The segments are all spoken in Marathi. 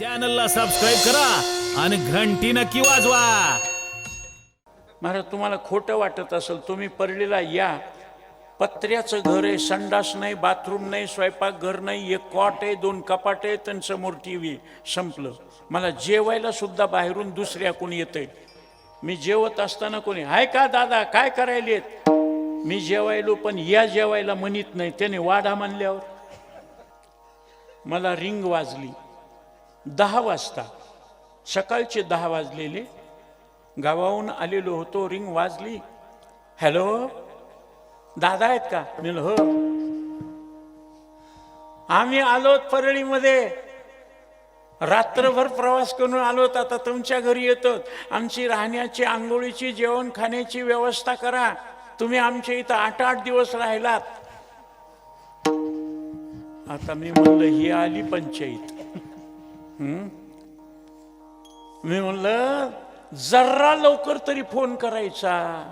चॅनलला सबस्क्राईब करा आणि घंटी नक्की वाजवा. महाराज तुम्हाला खोटं वाटत असेल तुम्ही परळीला या. पत्र्याचं घर आहे संडास नाही बाथरूम नाही स्वयंपाकघर नाही एक कॉट आहे दोन कपाट आहे आणि समोर टी व्ही संपलं. मला जेवायला सुद्धा बाहेरून दुसऱ्या कोणी येते मी जेवत असताना कोणी हाय का दादा काय करायलेत मी जेवायलो पण या जेवायला म्हणत नाही. त्याने वाढा मानल्यावर मला रिंग वाजली. दहा वाजता. सकाळचे दहा वाजलेले. गावाहून आलेलो होतो रिंग वाजली. हॅलो? दादा आहेत का? मी हो. आम्ही आलोत परळीमध्ये. रात्रभर प्रवास करून आलोत आता तुमच्या घरी येतो. आमची राहण्याची आंघोळीची जेवण खाण्याची व्यवस्था करा. तुम्ही आमच्या इथं आठ आठ दिवस राहिलात. आता मी म्हणलं ही आली पंचायत. मी म्हणलं जरा लवकर तरी फोन करायचा.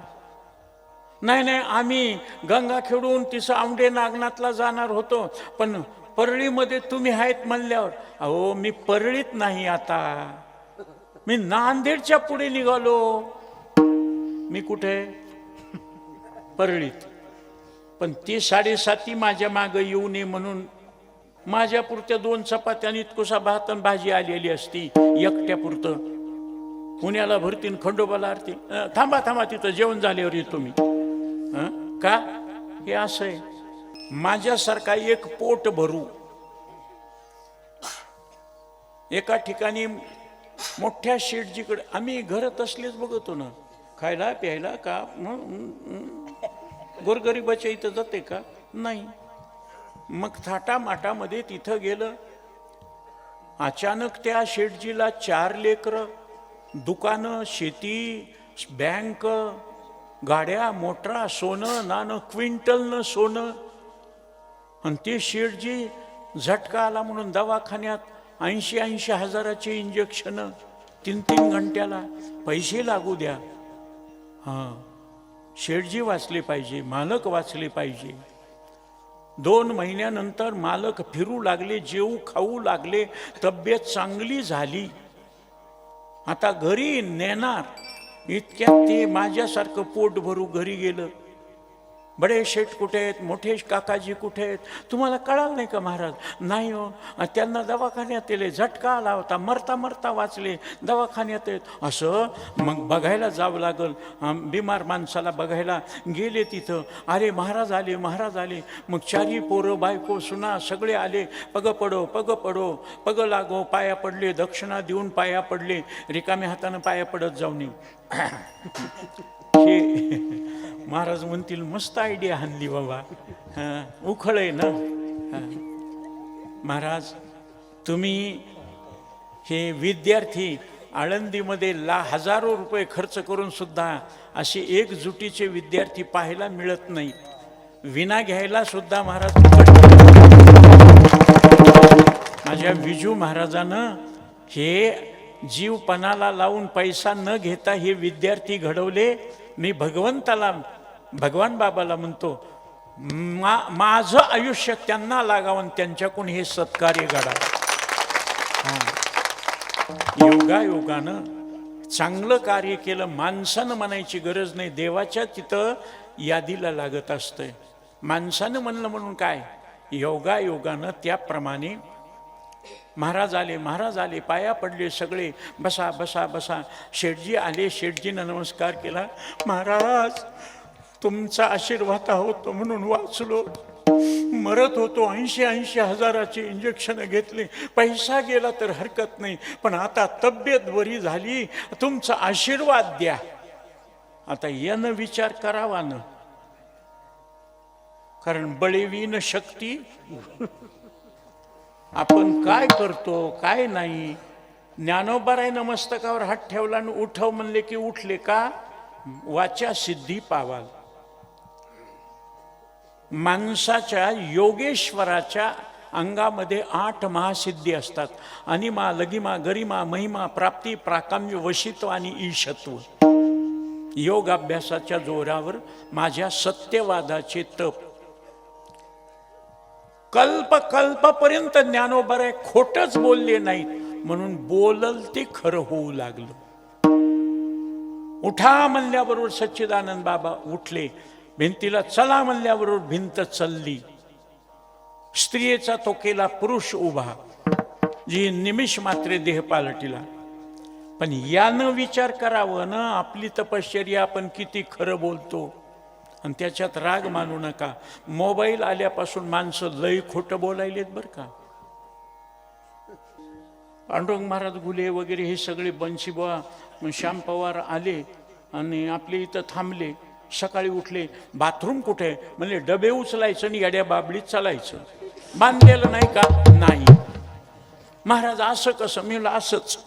नाही नाही आम्ही गंगा खेडून तिसं आमडे नागनाथला जाणार होतो पण परळीमध्ये तुम्ही आहेत म्हणल्यावर अहो मी परळीत नाही आता. मी नांदेडच्या पुढे निघालो. मी कुठे? परळीत. पण ती साडेसाती माझ्या मागं येऊ नये म्हणून माझ्यापुरत्या दोन चपात्यानी इतकोसा भात आणि भाजी आलेली असती एकट्यापुरतं पुण्याला भरतीन खंडोबाला आरती. थांबा थांबा तिथं जेवण झाल्यावर येतो मी. का? हे असं आहे. माझ्यासारखा एक पोट भरू. एका ठिकाणी मोठ्या शेटजीकडे आम्ही घरात असलेच बघतो ना. खायला प्यायला का? हं, गोरगरिबाच्या इथं जाते का? नाही. मग थाटामाटामध्ये तिथं गेलं. अचानक त्या शेटजीला चार लेकरं दुकानं शेती बँक गाड्या मोटरा सोनं नाणं क्विंटलनं सोनं. आणि ते शेटजी झटका आला म्हणून दवाखान्यात ऐंशी ऐंशी हजाराचे इंजेक्शनं तीन तीन घंट्याला पैसे लागू द्या. हां शेटजी वाचले पाहिजे मालक वाचले पाहिजे. दोन महिन्यानंतर मालक फिरू लागले जेऊ खाऊ लागले तब्येत चांगली झाली. आता घरी नेणार. इतक्यात ते माझ्यासारखं पोट भरू घरी गेलं. बडे शेठ कुठे आहेत? मोठे काकाजी कुठे आहेत? तुम्हाला कळालं नाही का महाराज? नाही हो. त्यांना दवाखान्यात येले झटका आला होता मरता मरता वाचले दवाखान्यात येत असं? मग बघायला जावं लागल. बिमार माणसाला बघायला गेले तिथं. अरे महाराज आले महाराज आले. मग चारी पोरं बायको सुना सगळे आले. पग पडो पग पडो. पग लागो पाया पडले दक्षिणा देऊन पाया पडले. रिकाम्या हातानं पाया पडत जाऊ नये. महाराज म्हणतील मस्त आयडिया हानली बाबा. हां उखळ आहे ना? महाराज तुम्ही हे विद्यार्थी आळंदीमध्ये ला हजारो रुपये खर्च करून सुद्धा असे एकजुटीचे विद्यार्थी पाहायला मिळत नाही. विना घ्यायला सुद्धा महाराज माझ्या विजू महाराजानं हे जीवपणाला लावून पैसा न घेता हे विद्यार्थी घडवले. मी भगवंताला भगवान बाबाला म्हणतो मा माझं आयुष्य त्यांना लागावं आणि त्यांच्याकडून हे सत्कार्य घडावं योगायोगानं चांगलं कार्य केलं माणसानं म्हणायची गरज नाही. देवाच्या तिथं यादीला लागत असतंय. माणसानं म्हणलं म्हणून काय? योगायोगानं त्याप्रमाणे महाराज आले महाराज आले पाया पडले सगळे. बसा बसा बसा. शेठजी आले शेठजीनं नमस्कार केला. महाराज तुमचा आशीर्वाद होतो म्हणून वाचलो. मरत होतो ऐंशी ऐंशी हजाराचे इंजेक्शन घेतले. पैसा गेला तर हरकत नाही. पण आता तब्येत बरी झाली. तुमचा आशीर्वाद द्या. आता यानं विचार करावा ना. कारण बळेवीन शक्ती. आपण काय करतो काय नाही. ज्ञानोबारायनं मस्तकावर हात ठेवला आणि उठव म्हणले की उठले का? वाचा सिद्धी पावाल. माणसाच्या योगेश्वराच्या अंगामध्ये आठ महासिद्धी असतात. अनिमा लगिमा गरिमा महिमा प्राप्ती प्राकाम्य वशित्व आणि ईशत्व. योग अभ्यासाच्या जोरावर माझ्या सत्यवादाचे तप. कल्प कल्पपर्यंत ज्ञानोबर आहे खोटच बोलले नाहीत म्हणून बोलल ते खरं होऊ लागलं. उठा म्हणल्याबरोबर सच्चिदानंद बाबा उठले. भिंतीला चला म्हणल्याबरोबर भिंत चलली. स्त्रियेचा तो केला पुरुष उभा जी निमिष मात्रे देह पालटीला. पण यानं विचार करावं ना आपली तपश्चर्या आपण किती खरं बोलतो. आणि त्याच्यात राग मानू नका. मोबाईल आल्यापासून माणसं लई खोटं बोलायलेत बरं का? पांडुरंग महाराज गुले वगैरे हे सगळे बंशीबा श्याम पवार आले आणि आपले इथं थांबले. सकाळी उठले बाथरूम कुठे? आहे? म्हणले डबे उचलायचं आणि येड्या बाबडीत चालायचं. बांधलेलं नाही का? नाही. महाराज असं कसं? मी म्हणलं असंच.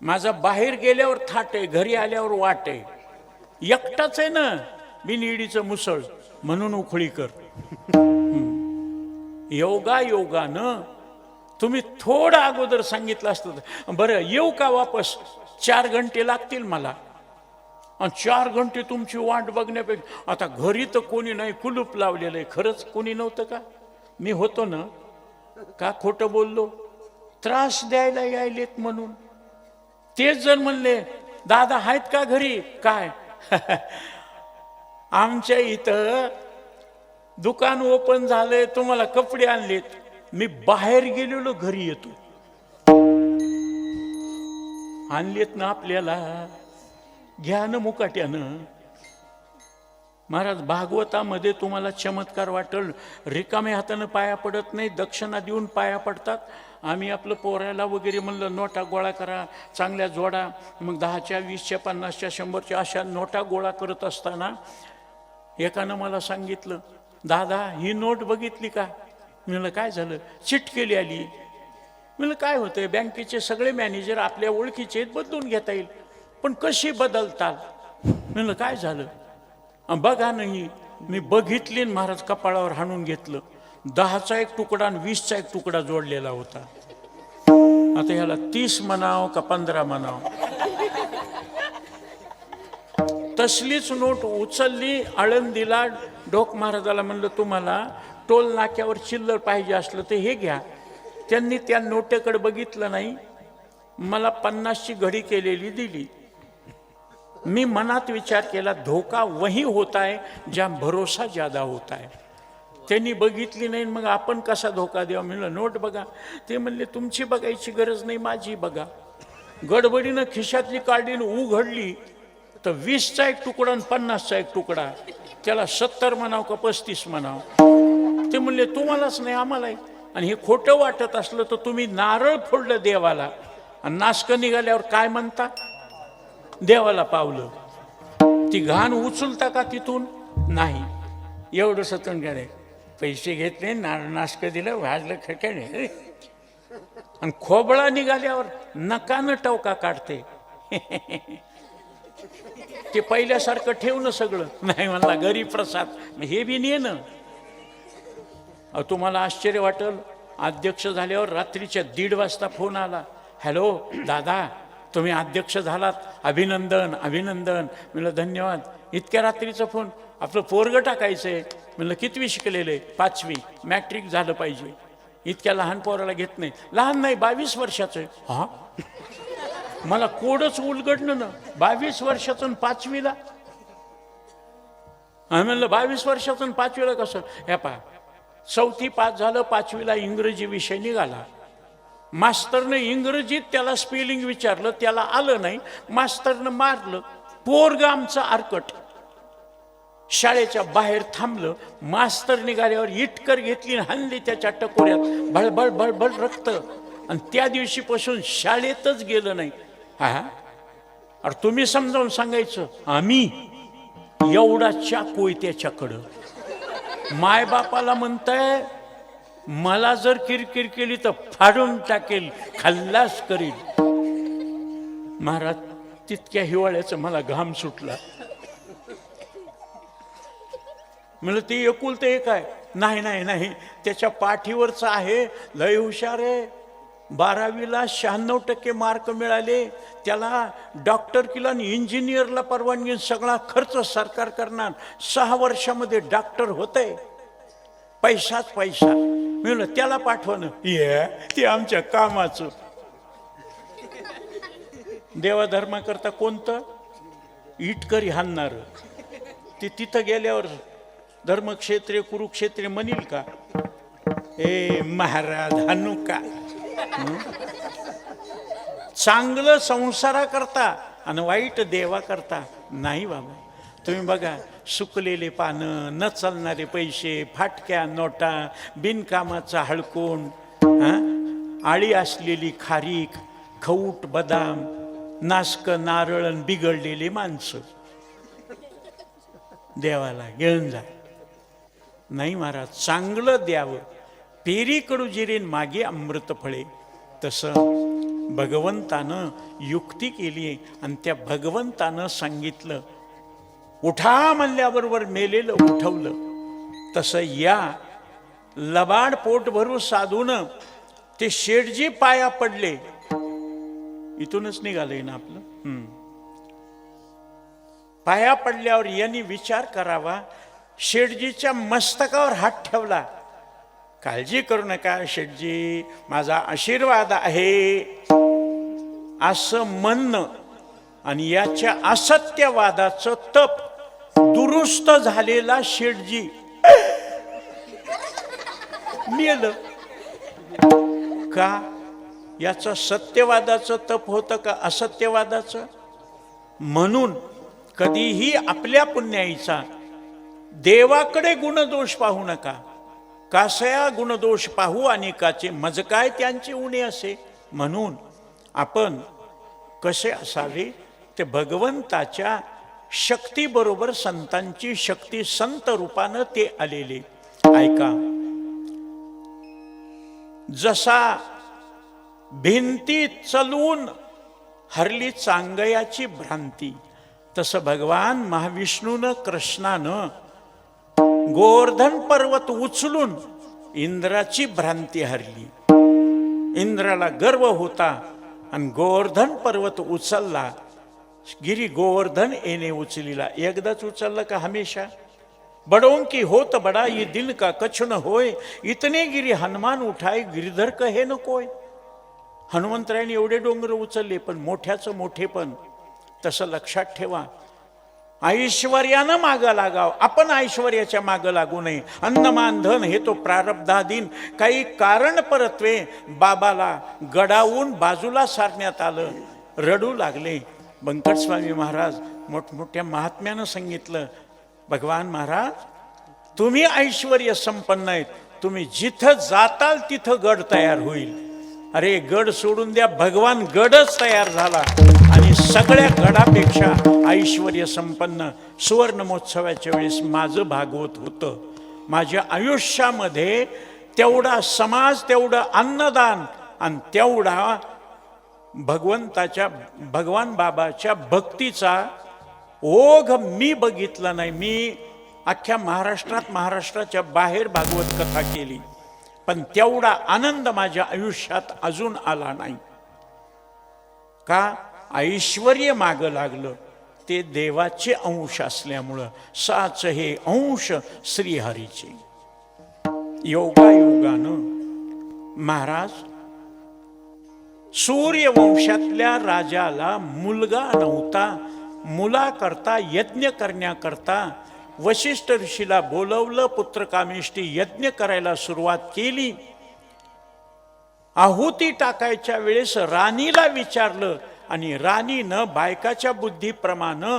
माझा बाहेर गेल्यावर थाटे घरी आल्यावर वाटे एकटाच आहे ना बिनइडीचं मुसळ. म्हणून उखळी कर. योगा योगानं तुम्ही थोडं अगोदर सांगितलं असतं. तर, बरं येऊ का वापस? चार घंटे लागतील मला. आणि चार घंटे तुमची वाट बघण्यापेक्षा आता घरी तर कोणी नाही कुलूप लावलेलं आहे खरंच कोणी नव्हतं का? मी होतो ना का खोटं बोललो? त्रास द्यायला यायलेत म्हणून. तेच जर म्हणले दादा आहेत का घरी? काय? आमच्या इथं दुकान ओपन झालंय तुम्हाला कपडे आणलेत. मी बाहेर गेलेलो घरी येतो. आणलेत ना आपल्याला. ज्ञान मुकाट्यानं. महाराज भागवतामध्ये तुम्हाला चमत्कार वाटल. रिकाम्या हातानं पाया पडत नाही दक्षिणा देऊन पाया पडतात. आम्ही आपलं पोरायला वगैरे म्हणलं नोटा गोळा करा चांगल्या जोडा. मग दहाच्या वीसच्या पन्नासच्या शंभरच्या अशा नोटा गोळा करत असताना एकानं मला सांगितलं दादा ही नोट बघितली का? म्हणलं काय झालं? चिटकेली आली. म्हणलं काय होतं बँकेचे सगळे मॅनेजर आपल्या ओळखीचे बदलून घेता येईल. पण कशी बदलतात? म्हणलं काय झालं? बघा नाही मी बघितली आणि महाराज कपाळावर हाणून घेतलं. दहाचा एक तुकडा आणि वीसचा एक तुकडा जोडलेला होता. आता ह्याला तीस म्हणाव का पंधरा म्हणाव? तसलीच नोट उचलली आळंदीला डोक महाराजाला म्हणलं तुम्हाला टोल नाक्यावर चिल्लर पाहिजे असलं तर हे घ्या. त्यांनी त्या नोटेकडे बघितलं नाही. मला पन्नासची घडी केलेली दिली. मी मनात विचार केला धोका वही होता है ज्या भरोसा ज्यादा होता है त्यांनी बघितली नाही मग आपण कसा धोका द्यावा? म्हणलं नोट बघा. ते म्हणले तुमची बघायची गरज नाही माझी बघा. गडबडीनं खिशातली काढली उघडली तर वीसचा एक तुकडा आणि पन्नासचा एक तुकडा. त्याला सत्तर म्हणाव का पस्तीस म्हणाव? ते म्हणले तुम्हालाच नाही आम्हालाही. आणि हे खोटं वाटत असलं तर तुम्ही नारळ फोडलं देवाला. आणि नासकं निघाल्यावर काय म्हणता? देवाला पावलं. ती घाण उचलता का तिथून? नाही. एवढं सतन करे पैसे घेतले ना नाशक दिलं भाजलं खटणे आणि खोबळा निघाल्यावर नकानं टवका काढते. ते पहिल्यासारखं ठेवणं सगळं. नाही म्हणला गरीब प्रसाद. हे बी नेणं. अहो, तुम्हाला आश्चर्य वाटेल? अध्यक्ष झाल्यावर रात्रीच्या दीड वाजता फोन आला. हॅलो दादा तुम्ही अध्यक्ष झालात अभिनंदन अभिनंदन. म्हणलं धन्यवाद. इतक्या रात्रीचा फोन आपलं पोरगं टाकायचं आहे म्हणलं कितवी शिकलेलं? आहे पाचवी. मॅट्रिक झालं पाहिजे. इतक्या लहान पोराला घेत नाही. लहान नाही बावीस वर्षाचं आहे. हा? मला कोडच उलगडलं ना. बावीस वर्षातून पाचवीला? आम्ही म्हणलं बावीस वर्षातून पाचवीला कसं? ह्या पहा. चौथी पास झालं पाचवीला इंग्रजी विषय निघाला. मास्तरनं इंग्रजीत त्याला स्पेलिंग विचारलं त्याला आलं नाही. मास्तरनं मारलं पोरग आमचं आरकट. शाळेच्या बाहेर थांबलं मास्तर निघाल्यावर इटकर घेतली आणि त्याच्या टकोऱ्यात. भळबळ भळबळ रक्त. आणि त्या दिवशीपासून शाळेतच गेलं नाही. हा? अरे तुम्ही समजावून सांगायचं आम्ही एवढा चाकू आहे त्याच्याकडं. मायबापाला म्हणताय मला जर किरकिर केली तर फाडून टाकेल खल्लास करील. महाराज तितक्या हिवाळ्याचं मला घाम सुटला. म्हणलं ते एकुलतं एक आहे नाही नाही नाही. त्याच्या पाठीवरचं आहे. लय हुशार आहे. बारावीला शहाण्णव टक्के मार्क मिळाले. त्याला डॉक्टर किला आणि इंजिनियरला परवानगी सगळा खर्च सरकार करणार. सहा वर्षामध्ये डॉक्टर होतंय. पैसाच पैसा. म्हणलं त्याला पाठवणं. ये ते आमच्या कामाचं. देवाधर्माकरता कोणतं? इटकरी हाणणार. ते तिथं गेल्यावर धर्मक्षेत्रे कुरुक्षेत्रे म्हणील का? ए महाराज हानू का? चांगलं संसारा करता आणि वाईट देवा करता नाही बाबा. तुम्ही बघा सुकलेले पानं न चालणारे पैसे फाटक्या नोटा बिनकामाचा हळकोण आळी असलेली खारीक खऊट बदाम नासक नारळ बिघडलेली माणसं. देवाला घेऊन जा. नाही महाराज चांगलं द्यावं. पेरी कडू जिरेन मागे अमृत फळे. तसं भगवंतानं युक्ती केली आणि त्या भगवंतानं सांगितलं उठा म्हणल्याबरोबर मेलेलं उठवलं. तसं या लबाड पोट भरू साधून ते शेठजी पाया पडले. इथूनच निघालंय ना आपलं? पाया पडल्यावर यांनी विचार करावा. शेठजीच्या मस्तकावर हात ठेवला. काळजी करू नका शेठजी माझा आशीर्वाद आहे. असं म्हणणं आणि याच्या असत्यवादाचं तप दुरुस्त झालेला शेटजी मेल. का? याचं सत्यवादाचं तप होतं का? असत्यवादाचं? म्हणून कधीही आपल्या पुण्याईचा देवाकडे गुणदोष पाहू नका. कासया गुणदोष पाहू अनेकाचे मज काय त्यांची उणे असे. म्हणून आपण कसे असावे? ते भगवंताच्या शक्तीबरोबर संतांची शक्ती संत रूपानं ते आलेले. ऐका. जसा भिंती चलवून हरली चांगयाची भ्रांती तसं भगवान महाविष्णून कृष्णानं गोवर्धन पर्वत उचलून इंद्राची भ्रांती हरली. इंद्राला गर्व होता आणि गोवर्धन पर्वत उचलला. गिरी गोवर्धन येणे उचलीला. एकदाच उचललं का हमेशा? बड़ों की होत बड़ा ये दिल का कच्छ न होय? इतने गिरी हनुमान उठाय गिरीधर कहे न कोय? हनुमंतरायने एवढे डोंगर उचलले पण मोठ्याचं मोठे पण. तसं लक्षात ठेवा. ऐश्वर्यानं मागं लागाव. आपण ऐश्वर्याच्या मागं लागू नये. अन्नमान धन हे तो प्रारब्धाधीन. काही कारण परत्वे बाबाला गडावून बाजूला सारण्यात आलं. रडू लागले. बंकटस्वामी महाराज मोठमोठ्या महात्म्यानं सांगितलं भगवान महाराज तुम्ही ऐश्वर्य संपन्न आहेत. तुम्ही जिथं जाताल तिथं गड तयार होईल. अरे गड सोडून द्या. भगवान गडच तयार झाला. आणि सगळ्या गडापेक्षा ऐश्वर्य संपन्न सुवर्ण महोत्सवाच्या वेळेस माझं भागवत होतं. माझ्या आयुष्यामध्ये तेवढा समाज तेवढं अन्नदान आणि तेवढा भगवंताच्या भगवान बाबाच्या भक्तीचा ओघ मी बघितला नाही. मी अख्ख्या महाराष्ट्रात महाराष्ट्राच्या बाहेर भागवत कथा केली. पण तेवढा आनंद माझ्या आयुष्यात अजून आला नाही. का? ऐश्वर्य मागं लागलं. ते देवाचे अंश असल्यामुळं साच हे अंश श्रीहरीचे. योगायोगानं महाराज सूर्यवंशातल्या राजाला मुलगा नव्हता मुलाकरता यज्ञ करण्याकरता वशिष्ठ ऋषीला बोलवलं पुत्रकामेष्टी यज्ञ करायला सुरुवात केली. आहुती टाकायच्या वेळेस राणीला विचारलं आणि राणीनं बायकाच्या बुद्धीप्रमाणे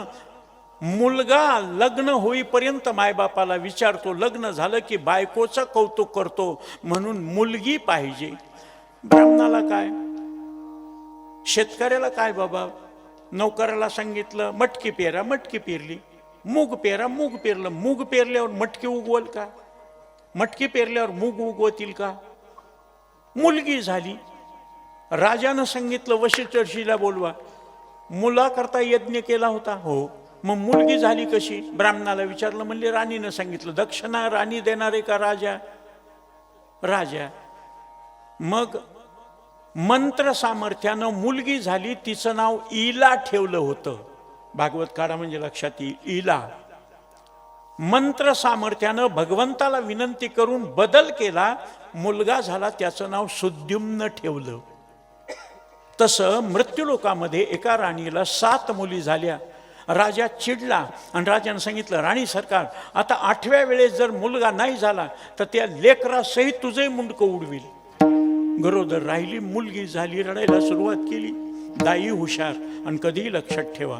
मुलगा लग्न होईपर्यंत मायबापाला विचारतो लग्न झालं की बायकोचं कौतुक करतो म्हणून मुलगी पाहिजे. ब्राह्मणाला काय? शेतकऱ्याला काय बाबा? नौकराला सांगितलं मटकी पेरा मटकी पेरली. मूग पेरा मूग पेरलं. मूग पेरल्यावर मटकी उगवल का? मटकी पेरल्यावर मूग उगवतील का? मुलगी झाली. राजानं सांगितलं वशिष्ठर्षीला बोलवा. मुलाकरता यज्ञ केला होता. हो. मग मुलगी झाली कशी? ब्राह्मणाला विचारलं म्हणले राणीनं सांगितलं दक्षिणा राणी देणारे का राजा? राजा. मग मंत्र सामर्थ्यानं मुलगी झाली तिचं नाव इला ठेवलं होतं. भागवत काळा म्हणजे लक्षात येईल इला. मंत्र सामर्थ्यानं भगवंताला विनंती करून बदल केला मुलगा झाला त्याचं नाव सुद्युम्न ठेवलं. तसं मृत्यूलोकामध्ये एका राणीला सात मुली झाल्या. राजा चिडला आणि राजानं सांगितलं राणी सरकार आता आठव्या वेळेस जर मुलगा नाही झाला तर त्या लेकरासहित तुझे मुंडकं उडवील. गरोदर राहिली मुलगी झाली रडायला सुरुवात केली दाई हुशार आणि कधीही लक्षात ठेवा.